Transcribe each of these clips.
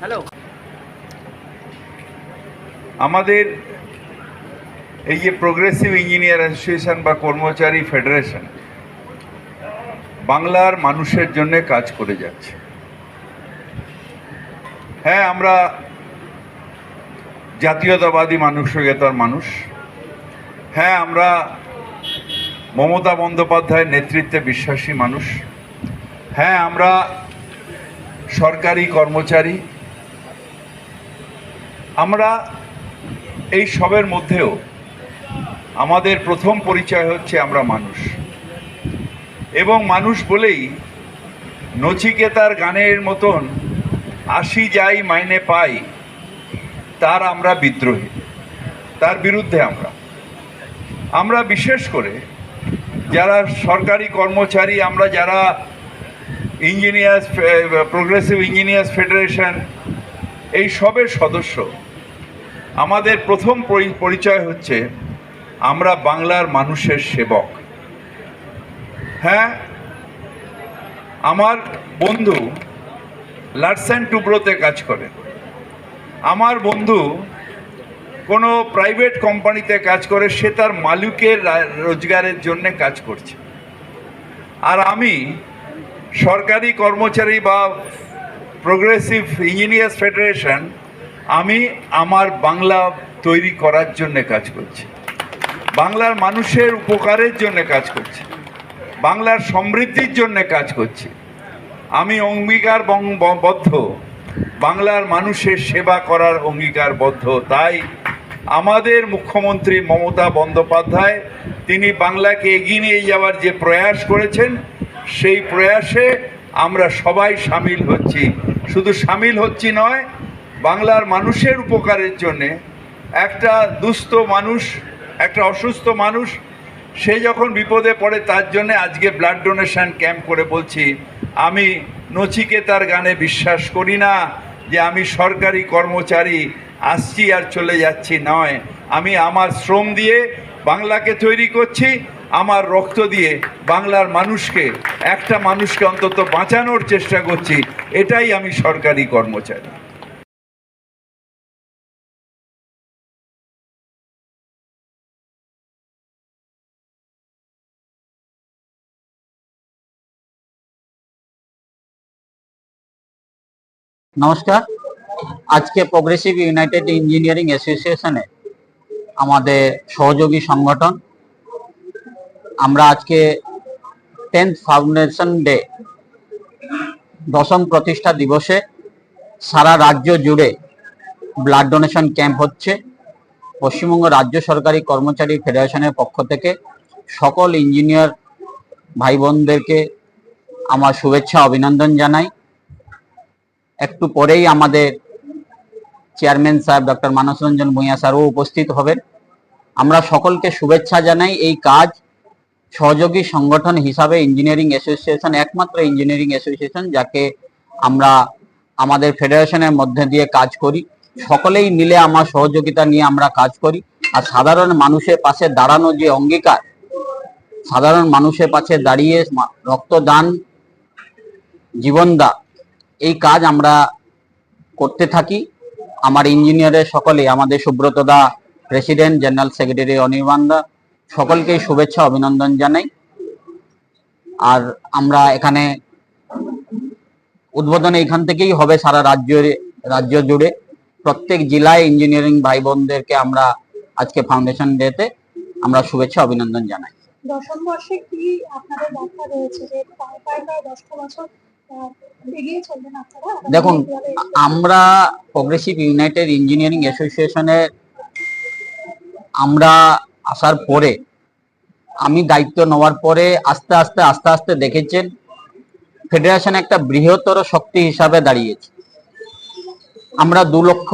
Hello. আমাদের এই যে প্রোগ্রেসিভ ইঞ্জিনিয়ার অ্যাসোসিয়েশন বা কর্মচারী ফেডারেশন বাংলার মানুষের জন্য কাজ করে যাচ্ছে। হ্যাঁ আমরা জাতীয়তাবাদী মানসিকতার মানুষ। হ্যাঁ আমরা মমতা বন্দ্যোপাধ্যায়ের নেতৃত্বে বিশ্বাসী মানুষ। হ্যাঁ আমরা সরকারি কর্মচারী। আমরা এই সবের মধ্যেও আমাদের প্রথম পরিচয় হচ্ছে আমরা মানুষ। এবং মানুষ বলেই নচিকেতার গানের মতন আসি যাই মাইনে পাই, তার আমরা বিদ্রোহী, তার বিরুদ্ধে আমরা। আমরা বিশেষ করে যারা সরকারি কর্মচারী, আমরা যারা ইঞ্জিনিয়ার্স প্রোগ্রেসিভ ইঞ্জিনিয়ার্স ফেডারেশন এই সবের সদস্য। আমাদের প্রথম পরি- পরিচয় হচ্ছে আমরা বাংলার মানুষের সেবক। হ্যাঁ? আমার বন্ধু লার্সেন টুব্রোতে কাজ করে। আমার বন্ধু কোনো প্রাইভেট কোম্পানিতে কাজ করে, সে তার মালিকের রোজগারের জন্য কাজ করছে। আর আমি সরকারি কর্মচারী বা প্রোগ্রেসিভ ইঞ্জিনিয়ার্স ফেডারেশন আমি আমার বাংলা তৈরি করার জন্য কাজ করছি। বাংলার মানুষের উপকারের জন্য কাজ করছি। বাংলার সমৃদ্ধির জন্য কাজ করছি। আমি অঙ্গীকার বদ্ধ। বাংলার মানুষের সেবা করার অঙ্গীকারবদ্ধ, তাই আমাদের মুখ্যমন্ত্রী মমতা বন্দ্যোপাধ্যায়, তিনি বাংলাকে এগিয়ে নিয়ে যাওয়ার যে প্রয়াস করেছেন, সেই প্রয়াসে আমরা সবাই সামিল হচ্ছি। শুধু সামিল হচ্ছি নয়, বাংলার মানুষের উপকারের জন্যে একটা দুস্থ মানুষ, একটা অসুস্থ মানুষ, সে যখন বিপদে পড়ে তার জন্য আজকে ব্লাড ডোনেশন ক্যাম্প করে বলছি, আমি নচিকেতার গানে বিশ্বাস করি না যে আমি সরকারি কর্মচারী আসছি আর চলে যাচ্ছি নয়। আমি আমার শ্রম দিয়ে বাংলাকে তৈরি করছি, আমার রক্ত দিয়ে বাংলার মানুষকে, একটা মানুষকে অন্তত বাঁচানোর চেষ্টা করছি, এটাই আমি সরকারি কর্মচারী। নমস্কার। আজকে প্রোগ্রেসিভ ইউনাইটেড ইঞ্জিনিয়ারিং অ্যাসোসিয়েশনে আমাদের সহযোগী সংগঠন। আমরা আজকে টেন্থ ফাউন্ডেশন ডে দশম প্রতিষ্ঠা দিবসে সারা রাজ্য জুড়ে ব্লাড ডোনেশন ক্যাম্প হচ্ছে। পশ্চিমবঙ্গ রাজ্য সরকারি কর্মচারী ফেডারেশনের পক্ষ থেকে সকল ইঞ্জিনিয়ার ভাই বোনদেরকে আমার শুভেচ্ছা, অভিনন্দন জানাই। একটু পরেই আমাদের চেয়ারম্যান সাহেব ডক্টর মানস রঞ্জন ভূঁইয়া স্যারও উপস্থিত হবেন। আমরা সকলকে শুভেচ্ছা জানাই এই কাজ। সহযোগী সংগঠন হিসাবে ইঞ্জিনিয়ারিং অ্যাসোসিয়েশন একমাত্র ইঞ্জিনিয়ারিং অ্যাসোসিয়েশন যাকে আমরা আমাদের ফেডারেশনের মধ্যে দিয়ে কাজ করি। সকলেই মিলে আমার সহযোগিতা নিয়ে আমরা কাজ করি। আর সাধারণ মানুষের পাশে দাঁড়ানো যে অঙ্গীকার, সাধারণ মানুষের পাশে দাঁড়িয়ে রক্তদান, জীবনদা, এই কাজ আমরা করতে থাকি। আমার ইঞ্জিনিয়ারের সকলে আমাদের Subrata da president general secretary Anirban da, সকলকেই শুভেচ্ছা, অভিনন্দন জানাই। আর আমরা এখানে উদ্বোধন এখান থেকেই হবে সারা রাজ্য রাজ্য জুড়ে। প্রত্যেক জেলায় ইঞ্জিনিয়ারিং ভাই বোনদেরকে আমরা আজকে ফাউন্ডেশন ডেতে আমরা শুভেচ্ছা, অভিনন্দন জানাই। দশম বর্ষে কি আপনাদের বার্তা রয়েছে যে বছর দেখুন আমরা প্রগ্রেসিভ ইউনাইটেড ইঞ্জিনিয়ারিং অ্যাসোসিয়েশনের আমরা আসার পরে আমি দায়িত্ব নেওয়ার পরে আস্তে আস্তে আস্তে আস্তে দেখেছেন ফেডারেশন একটা বৃহত্তর শক্তি হিসাবে দাঁড়িয়েছে। আমরা দু লক্ষ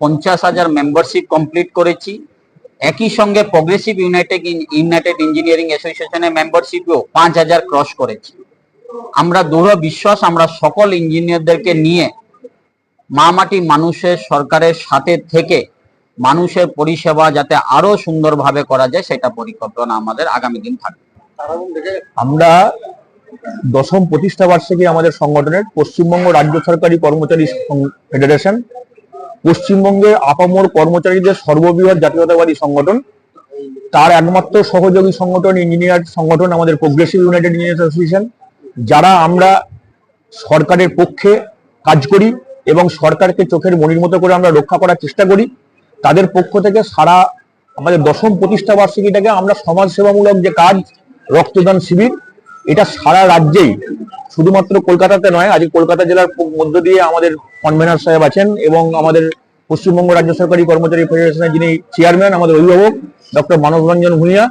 পঞ্চাশ হাজার মেম্বারশিপ কমপ্লিট করেছি। একই সঙ্গে প্রগ্রেসিভ ইউনাইটেড ইউনাইটেড ইঞ্জিনিয়ারিং অ্যাসোসিয়েশনের মেম্বারশিপও পাঁচ হাজার ক্রস করেছি। আমরা দৃঢ় বিশ্বাস আমরা সকল ইঞ্জিনিয়ারদেরকে নিয়ে মামাটি মানুষের সরকারের সাথে থেকে মানুষের পরিষেবা যাতে আরও সুন্দরভাবে করা যায়, সেটা পরিকল্পনা আমাদের আগামী দিন থাকবে। আমরা দশম প্রতিষ্ঠা বার্ষিকী আমাদের সংগঠনের পশ্চিমবঙ্গ রাজ্য সরকারি কর্মচারী ফেডারেশন পশ্চিমবঙ্গের আপামর কর্মচারীদের সর্ববৃহৎ জাতীয়তাবাদী সংগঠন, তার একমাত্র সহযোগী সংগঠন ইঞ্জিনিয়ার সংগঠন আমাদের প্রোগ্রেসিভ ইউনাইটেড ইঞ্জিনিয়ার্স অ্যাসোসিয়েশন যারা আমরা সরকারের পক্ষে কাজ করি এবং সরকারকে চোখের মনির মতো করে আমরা রক্ষা করার চেষ্টা করি, তাদের পক্ষ থেকে সারা আমাদের দশম প্রতিষ্ঠা বার্ষিকীটাকে আমরা সমাজসেবামূলক যে কাজ, রক্তদান শিবির, এটা সারা রাজ্যেই, শুধুমাত্র কলকাতাতে নয়, আজ কলকাতা জেলার মধ্য দিয়ে আমাদের কনভেনার সাহেব আছেন এবং আমাদের পশ্চিমবঙ্গ রাজ্য সরকারি কর্মচারী ফেডারেশনের যিনি চেয়ারম্যান আমাদের অভিভাবক ডক্টর মানব রঞ্জন ভূঁইয়া